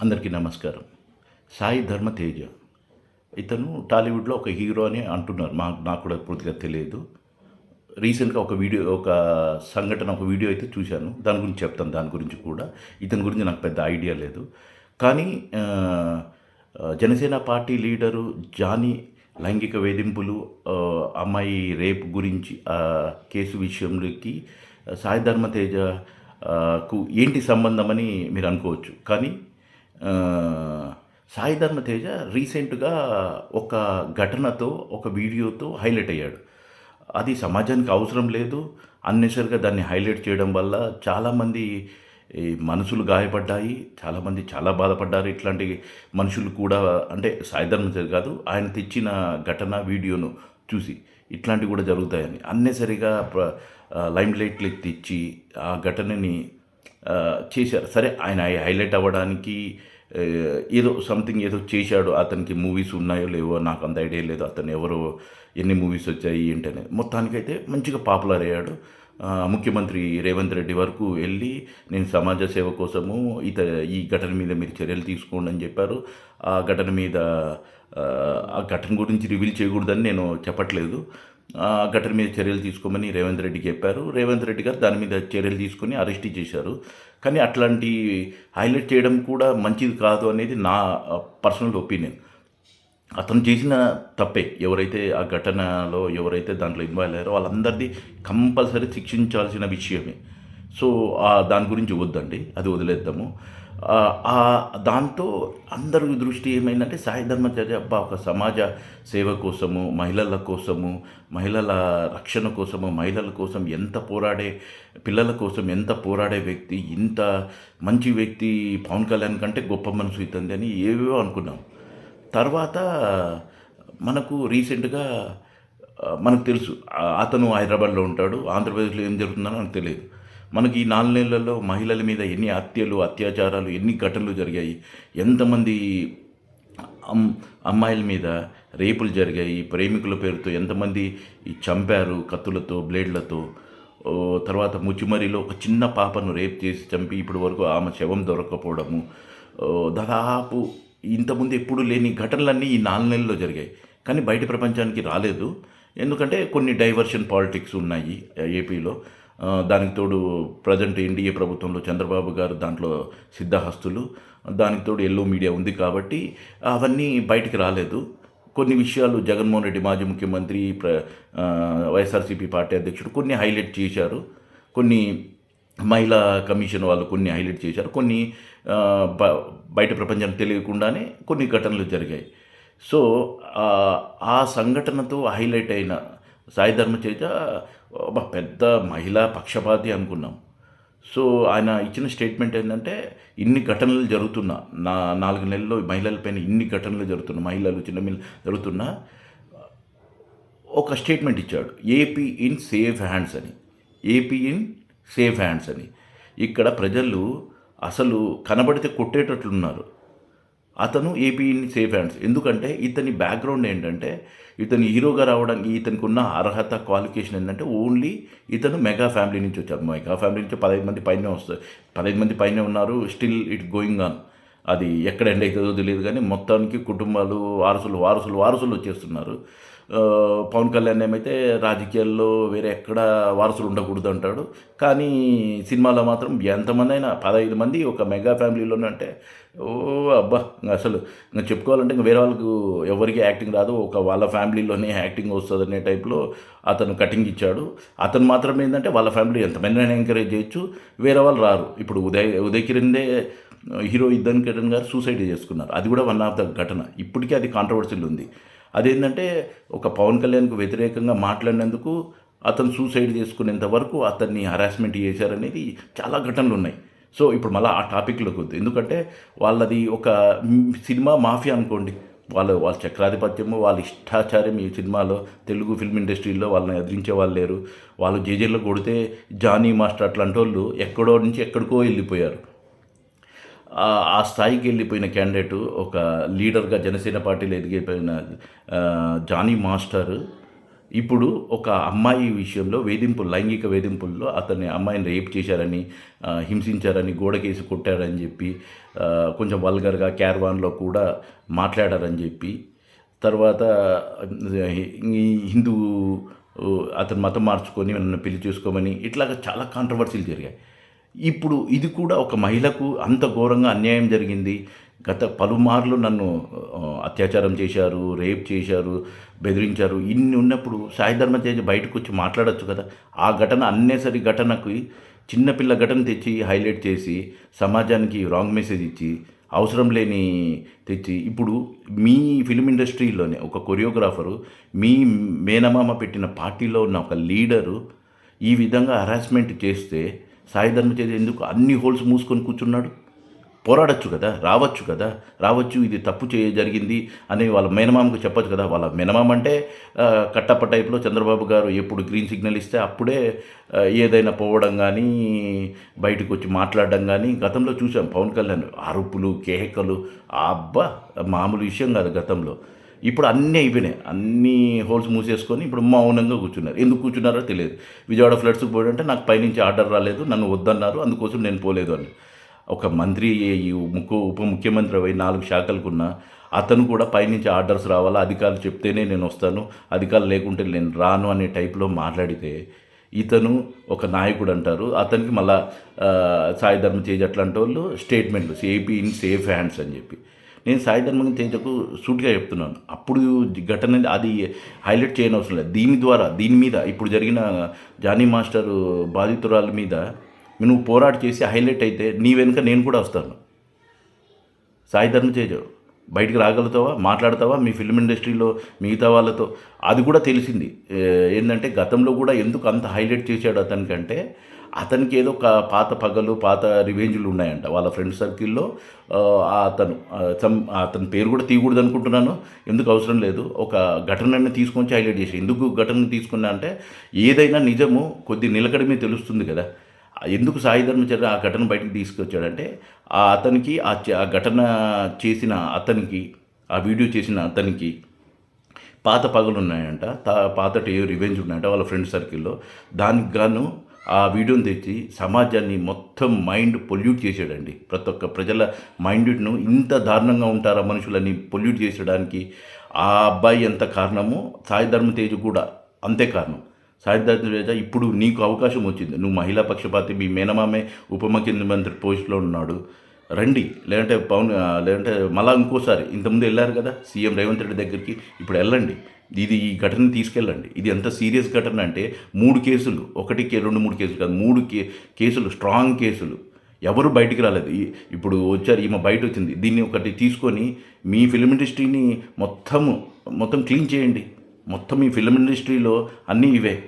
అందరికీ నమస్కారం. సాయి ధర్మ తేజ. ఇతను టాలీవుడ్లో ఒక హీరో అని అంటున్నారు. మాకు నాకు కూడా పూర్తిగా తెలియదు. రీసెంట్గా ఒక వీడియో ఒక సంఘటన ఒక వీడియో అయితే చూశాను. దాని గురించి చెప్తాను. దాని గురించి కూడా. ఇతని గురించి నాకు పెద్ద ఐడియా లేదు. కానీ జనసేన పార్టీ లీడరు జానీ లైంగిక వేధింపులు అమ్మాయి రేప్ గురించి ఆ కేసు విషయంలోకి సాయి ధర్మ తేజ కు ఏంటి సంబంధం అని మీరు అనుకోవచ్చు. కానీ సాయి ధర్మ తేజ రీసెంట్గా ఒక ఘటనతో ఒక వీడియోతో హైలైట్ అయ్యాడు. అది సమాజానికి అవసరం లేదు. అన్నెసరిగా దాన్ని హైలైట్ చేయడం వల్ల చాలామంది ఈ మనసులు గాయపడ్డాయి. చాలామంది చాలా బాధపడ్డారు. ఇట్లాంటి మనుషులు కూడా అంటే సాయి ధర్మ తేజ కాదు ఆయన తెచ్చిన ఘటన వీడియోను చూసి ఇట్లాంటివి కూడా జరుగుతాయని. అన్నెసరిగా లైమ్ లైట్లు తెచ్చి ఆ ఘటనని చేశారు. సరే ఆయన హైలైట్ అవ్వడానికి ఏదో సంథింగ్ ఏదో చేశాడు. అతనికి మూవీస్ ఉన్నాయో లేవో నాకు అంత ఐడియా లేదు. అతను ఎవరు ఎన్ని మూవీస్ వచ్చాయి ఏంటి అనేది. మొత్తానికైతే మంచిగా పాపులర్ అయ్యాడు. ముఖ్యమంత్రి రేవంత్ రెడ్డి వరకు వెళ్ళి నేను సమాజ సేవ కోసము ఇత ఈ ఘటన మీద మీరు చర్యలు తీసుకోండి అని చెప్పారు. ఆ ఘటన మీద ఆ, ఘటన గురించి రివీల్ చేయకూడదని నేను చెప్పట్లేదు. ఘటన మీద చర్యలు తీసుకోమని రేవంత్ రెడ్డి చెప్పారు. రేవంత్ రెడ్డి గారు దాని మీద చర్యలు తీసుకొని అరెస్ట్ చేశారు. కానీ అట్లాంటి హైలైట్ చేయడం కూడా మంచిది కాదు అనేది నా పర్సనల్ ఒపీనియన్ అతను చేసిన తప్పే. ఎవరైతే ఆ ఘటనలో ఎవరైతే దాంట్లో ఇన్వాల్వ్ అయ్యారో వాళ్ళందరిది కంపల్సరీ శిక్షించాల్సిన విషయమే. సో దాని గురించి వద్దండి. అది వదిలేద్దాము. దాంతో అందరి దృష్టి ఏమైందంటే సాయి ధర్మచర్య అబ్బా ఒక సమాజ సేవ కోసము మహిళల కోసము మహిళల రక్షణ కోసము మహిళల కోసం ఎంత పోరాడే పిల్లల కోసం ఎంత పోరాడే వ్యక్తి ఇంత మంచి వ్యక్తి పవన్ కళ్యాణ్ కంటే గొప్ప మనసు ఇతంది అని ఏవేవో అనుకున్నాం. తర్వాత మనకు రీసెంట్గా మనకు తెలుసు అతను హైదరాబాద్లో ఉంటాడు ఆంధ్రప్రదేశ్లో ఏం జరుగుతుందో నాకు తెలియదు. మనకి ఈ నాలుగు నెలలలో మహిళల మీద ఎన్ని హత్యలు అత్యాచారాలు ఎన్ని ఘటనలు జరిగాయి ఎంతమంది అమ్ అమ్మాయిల మీద రేపులు జరిగాయి ప్రేమికుల పేరుతో ఎంతమంది చంపారు కత్తులతో బ్లేడ్లతో తర్వాత ముచ్చిమరిలో ఒక చిన్న పాపను రేప్ చేసి చంపి ఇప్పటి వరకు ఆమె శవం దొరకపోవడము దాదాపు ఇంతకుముందు ఎప్పుడు లేని ఘటనలన్నీ ఈ నాలుగు నెలల్లో జరిగాయి. కానీ బయట ప్రపంచానికి రాలేదు. ఎందుకంటే కొన్ని డైవర్షన్ పాలిటిక్స్ ఉన్నాయి ఏపీలో. దానికి తోడు ప్రజెంట్ ఎన్డీఏ ప్రభుత్వంలో చంద్రబాబు గారు దాంట్లో సిద్ధహస్తులు దానికి తోడు ఎల్లో మీడియా ఉంది కాబట్టి అవన్నీ బయటికి రాలేదు. కొన్ని విషయాలు జగన్మోహన్ రెడ్డి మాజీ ముఖ్యమంత్రి ప్ర వైఎస్ఆర్సీపీ పార్టీ అధ్యక్షుడు కొన్ని హైలైట్ చేశారు. కొన్ని మహిళా కమిషన్ వాళ్ళు కొన్ని హైలైట్ చేశారు. కొన్ని బయట ప్రపంచం తెలియకుండానే కొన్ని ఘటనలు జరిగాయి. సో ఆ, సంఘటనతో హైలైట్ అయిన సాయి ధర్మచేజ పెద్ద మహిళా పక్షపాతి అనుకున్నాం. సో ఆయన ఇచ్చిన స్టేట్మెంట్ ఏంటంటే ఇన్ని ఘటనలు జరుగుతున్నా నా నాలుగు నెలల్లో మహిళలపైన ఇన్ని ఘటనలు జరుగుతున్నా మహిళలు చిన్నపిల్లలు జరుగుతున్నా ఒక స్టేట్మెంట్ ఇచ్చాడు. ఏపీ ఇన్ సేఫ్ హ్యాండ్స్ అని. ఏపీ ఇన్ సేఫ్ హ్యాండ్స్ అని. ఇక్కడ ప్రజలు అసలు కనబడితే కొట్టేటట్లున్నారు. అతను ఏపీ సేఫ్ హ్యాండ్స్ ఎందుకంటే ఇతని బ్యాక్గ్రౌండ్ ఏంటంటే ఇతను హీరోగా రావడానికి ఇతనికి ఉన్న అర్హత క్వాలిఫికేషన్ ఏంటంటే ఓన్లీ ఇతను మెగా ఫ్యామిలీ నుంచి వచ్చారు మెగా ఫ్యామిలీ నుంచి పదహైదు మంది పైన వస్తారు పదహైదు మంది పైన ఉన్నారు. స్టిల్ ఇట్ గోయింగ్ ఆన్ అది ఎక్కడ ఎండ్ అవుతుందో తెలియదు కానీ మొత్తానికి కుటుంబాలు వారసులు వారసులు వారసులు వచ్చేస్తున్నారు. పవన్ కళ్యాణ్ ఏమైతే రాజకీయాల్లో వేరే ఎక్కడ వారసులు ఉండకూడదు అంటాడు. కానీ సినిమాలో మాత్రం ఎంతమంది అయినా పదహైదు మంది ఒక మెగా ఫ్యామిలీలోనే అంటే ఓ అబ్బా అసలు ఇంకా చెప్పుకోవాలంటే ఇంకా వేరే వాళ్ళకు ఎవరికి యాక్టింగ్ రాదు. ఒక వాళ్ళ ఫ్యామిలీలోనే యాక్టింగ్ వస్తుంది అనే టైప్లో అతను కటింగ్ ఇచ్చాడు. అతను మాత్రం ఏంటంటే వాళ్ళ ఫ్యామిలీ ఎంతమంది ఎంకరేజ్ చేయొచ్చు. వేరే వాళ్ళు రారు. ఇప్పుడు ఉదయ్ ఉదయ్ కిరణ్దే హీరో ఇద్దన్ కిరణ్ గారు సూసైడ్ చేసుకున్నారు. అది కూడా వన్ ఆఫ్ ద ఘటన. ఇప్పటికీ అది కాంట్రవర్సీలు ఉంది. అదేంటంటే ఒక పవన్ కళ్యాణ్కు వ్యతిరేకంగా మాట్లాడినందుకు అతను సూసైడ్ చేసుకునేంత వరకు అతన్ని హరాస్మెంట్ చేశారనేది చాలా ఘటనలు ఉన్నాయి. సో ఇప్పుడు మళ్ళీ ఆ టాపిక్లోకి వద్దు. ఎందుకంటే వాళ్ళది ఒక సినిమా మాఫియా అనుకోండి. వాళ్ళ వాళ్ళ చక్రాధిపత్యము వాళ్ళ ఇష్టాచారం ఈ సినిమాలో తెలుగు ఫిల్మ్ ఇండస్ట్రీలో వాళ్ళని ఎదిరించే వాళ్ళు లేరు. వాళ్ళు జేజేలో కొడితే జానీ మాస్టర్ అట్లాంటి వాళ్ళు ఎక్కడో నుంచి ఎక్కడికో వెళ్ళిపోయారు. ఆ- స్థాయికి వెళ్ళిపోయిన క్యాండిడేట్ ఒక లీడర్గా జనసేన పార్టీలో ఎదిగిపోయిన జానీ మాస్టర్. ఇప్పుడు ఒక అమ్మాయి విషయంలో వేధింపులు లైంగిక వేధింపుల్లో అతన్ని అమ్మాయిని రేప్ చేశారని హింసించారని గోడకేసి కొట్టారని చెప్పి కొంచెం వల్గర్గా క్యార్వాన్లో కూడా మాట్లాడారని చెప్పి తర్వాత హిందూ అతను మతం మార్చుకొని నన్ను పెళ్ళి చేసుకోమని ఇట్లాగా చాలా కాంట్రవర్సీలు జరిగాయి. ఇప్పుడు ఇది కూడా ఒక మహిళకు అంత ఘోరంగా అన్యాయం జరిగింది. గత పలుమార్లు నన్ను అత్యాచారం చేశారు రేప్ చేశారు బెదిరించారు ఇన్ని ఉన్నప్పుడు సాయిధర్మ తేజ బయటకు వచ్చి మాట్లాడొచ్చు కదా. ఆ ఘటన అన్నేసరి ఘటనకి చిన్నపిల్ల ఘటన తెచ్చి హైలైట్ చేసి సమాజానికి రాంగ్ మెసేజ్ ఇచ్చి అవసరం లేని తెచ్చి ఇప్పుడు మీ ఫిల్మ్ ఇండస్ట్రీలోనే ఒక కొరియోగ్రాఫరు మీ మేనమామ పెట్టిన పార్టీలో ఉన్న ఒక లీడరు ఈ విధంగా హరాస్మెంట్ చేస్తే సాయి ధర్మ ఎందుకు? అన్ని హోల్స్ మూసుకొని కూర్చున్నాడు. పోరాడచ్చు కదా? రావచ్చు కదా? రావచ్చు ఇది తప్పు చేయ జరిగింది అని వాళ్ళ మేనమామకు చెప్పచ్చు కదా? వాళ్ళ మేనమామ అంటే కట్టప్ప టైప్లో చంద్రబాబు గారు ఎప్పుడు గ్రీన్ సిగ్నల్ ఇస్తే అప్పుడే ఏదైనా పోవడం కానీ బయటకు వచ్చి మాట్లాడడం కానీ గతంలో చూసాం. పవన్ కళ్యాణ్ అరుపులు కేకలు. అబ్బా! మామూలు విషయం కాదు గతంలో. ఇప్పుడు అన్నీ అయిపోయినాయి. అన్ని హోల్స్ మూసేసుకొని ఇప్పుడు మౌనంగా కూర్చున్నారు. ఎందుకు కూర్చున్నారో తెలియదు. విజయవాడ ఫ్లడ్స్కి పోయాడంటే నాకు పైనుంచి ఆర్డర్ రాలేదు నన్ను వద్దన్నారు అందుకోసం నేను పోలేదు అని. ఒక మంత్రి ముఖ్య ఉప ముఖ్యమంత్రి అయి నాలుగు శాఖలకున్న అతను కూడా పైనుంచి ఆర్డర్స్ రావాలా అధికారులు చెప్తేనే నేను వస్తాను అధికారులు లేకుంటే నేను రాను అనే టైప్లో మాట్లాడితే ఇతను ఒక నాయకుడు అంటారు. అతనికి మళ్ళా సాయి ధర్మ తేజ్ అట్లాంటి వాళ్ళు స్టేట్మెంట్లు ఏపీ ఇన్ సేఫ్ హ్యాండ్స్ అని చెప్పి. నేను సాయి ధర్మం తేజకు సూటిగా చెప్తున్నాను. అప్పుడు ఘటన అది హైలైట్ చేయని అవసరం లేదు. దీని ద్వారా దీని మీద ఇప్పుడు జరిగిన జానీ మాస్టర్ బాధితురాల మీద నువ్వు పోరాట చేసి హైలైట్ అయితే నీ వెనుక నేను కూడా వస్తాను. సాయి ధర్మ తేజ బయటికి రాగలుగుతావా? మాట్లాడతావా? మీ ఫిల్మ్ ఇండస్ట్రీలో మిగతా వాళ్ళతో? అది కూడా తెలిసింది. ఏంటంటే గతంలో కూడా ఎందుకు అంత హైలైట్ చేశాడు అతనికంటే అతనికి ఏదో ఒక పాత పగలు పాత రివెంజ్లు ఉన్నాయంట. వాళ్ళ ఫ్రెండ్ సర్కిల్లో అతను ఆ, అతని పేరు కూడా తీయకూడదు అనుకుంటున్నాను. ఎందుకు అవసరం లేదు. ఒక ఘటనని తీసుకొని హైలైట్ చేసి ఎందుకు ఘటన తీసుకున్నా అంటే ఏదైనా నిజము కొద్ది నిలకడమే తెలుస్తుంది కదా. ఎందుకు సాయి ధర్మచర్య ఆ ఘటన బయటకు తీసుకొచ్చాడంటే ఆ అతనికి ఆ ఆ ఘటన చేసిన అతనికి ఆ వీడియో చేసిన అతనికి పాత పగలు ఉన్నాయంట. తా- పాతటి రివెంజ్ ఉన్నాయంట వాళ్ళ ఫ్రెండ్ సర్కిల్లో. దానికి గాను ఆ వీడియోని తెచ్చి సమాజాన్ని మొత్తం మైండ్ పొల్యూట్ చేసాడండి ప్రతి ఒక్క ప్రజల మైండ్ను ఇంత దారుణంగా ఉంటారా మనుషులని పొల్యూట్ చేసడానికి ఆ అబ్బాయి ఎంత కారణమో సాయి ధర్మ తేజ్ కూడా అంతే కారణం. సాయి ధర్మ తేజ ఇప్పుడు నీకు అవకాశం వచ్చింది. నువ్వు మహిళా పక్షపాతి మీ మేనమామే ఉప ముఖ్యమంత్రి పోస్టులో ఉన్నాడు. రండి. లేదంటే పవన్ లేదంటే మళ్ళా ఇంకోసారి. ఇంతకుముందు వెళ్ళారు కదా సీఎం రేవంత్ రెడ్డి దగ్గరికి. ఇప్పుడు వెళ్ళండి. ఇది ఈ ఘటన తీసుకెళ్ళండి. ఇది ఎంత సీరియస్ ఘటన అంటే మూడు కేసులు. ఒకటి కే- రెండు మూడు కేసులు కాదు. మూడు కే కేసులు స్ట్రాంగ్ కేసులు. ఎవరు బయటికి రాలేదు. ఇప్పుడు వచ్చారు ఈమె బయట వచ్చింది. దీన్ని ఒకటి తీసుకొని మీ ఫిల్మ్ ఇండస్ట్రీని మొత్తము మొత్తం క్లీన్ చేయండి. మొత్తం ఈ ఫిల్మ్ ఇండస్ట్రీలో అన్నీ ఇవే.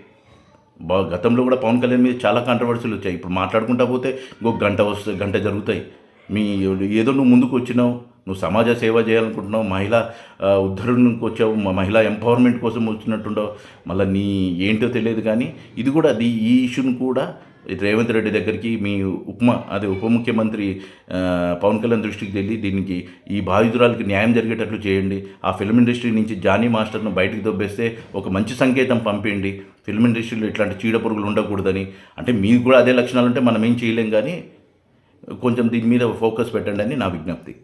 బా గతంలో కూడా పవన్ కళ్యాణ్ మీద చాలా కాంట్రవర్సీలు వచ్చాయి. ఇప్పుడు మాట్లాడుకుంటా పోతే ఇంకో గంట వస్తుంది గంట జరుగుతాయి. మీ ఏదో నువ్వు ముందుకు వచ్చినావు నువ్వు సమాజ సేవ చేయాలనుకుంటున్నావు మహిళా ఉద్ధరణకు వచ్చావు మహిళా ఎంపవర్మెంట్ కోసం వచ్చినట్టుండవు మళ్ళీ నీ ఏంటో తెలియదు కానీ ఇది కూడా అది ఈ ఇష్యూని కూడా రేవంత్ రెడ్డి దగ్గరికి మీ ఉపమా అదే ఉప ముఖ్యమంత్రి పవన్ కళ్యాణ్ దృష్టికి వెళ్ళి దీనికి ఈ బాధితురాలకి న్యాయం జరిగేటట్లు చేయండి. ఆ ఫిల్మ్ ఇండస్ట్రీ నుంచి జానీ మాస్టర్ను బయటికి దొబ్బేస్తే ఒక మంచి సంకేతం పంపిండి ఫిల్మ్ ఇండస్ట్రీలో ఇట్లాంటి చీడ పురుగులు ఉండకూడదని. అంటే మీకు కూడా అదే లక్షణాలు ఉంటే మనం ఏం చేయలేం కానీ కొంచెం దీని మీద ఫోకస్ పెట్టండి అని నా విజ్ఞప్తి.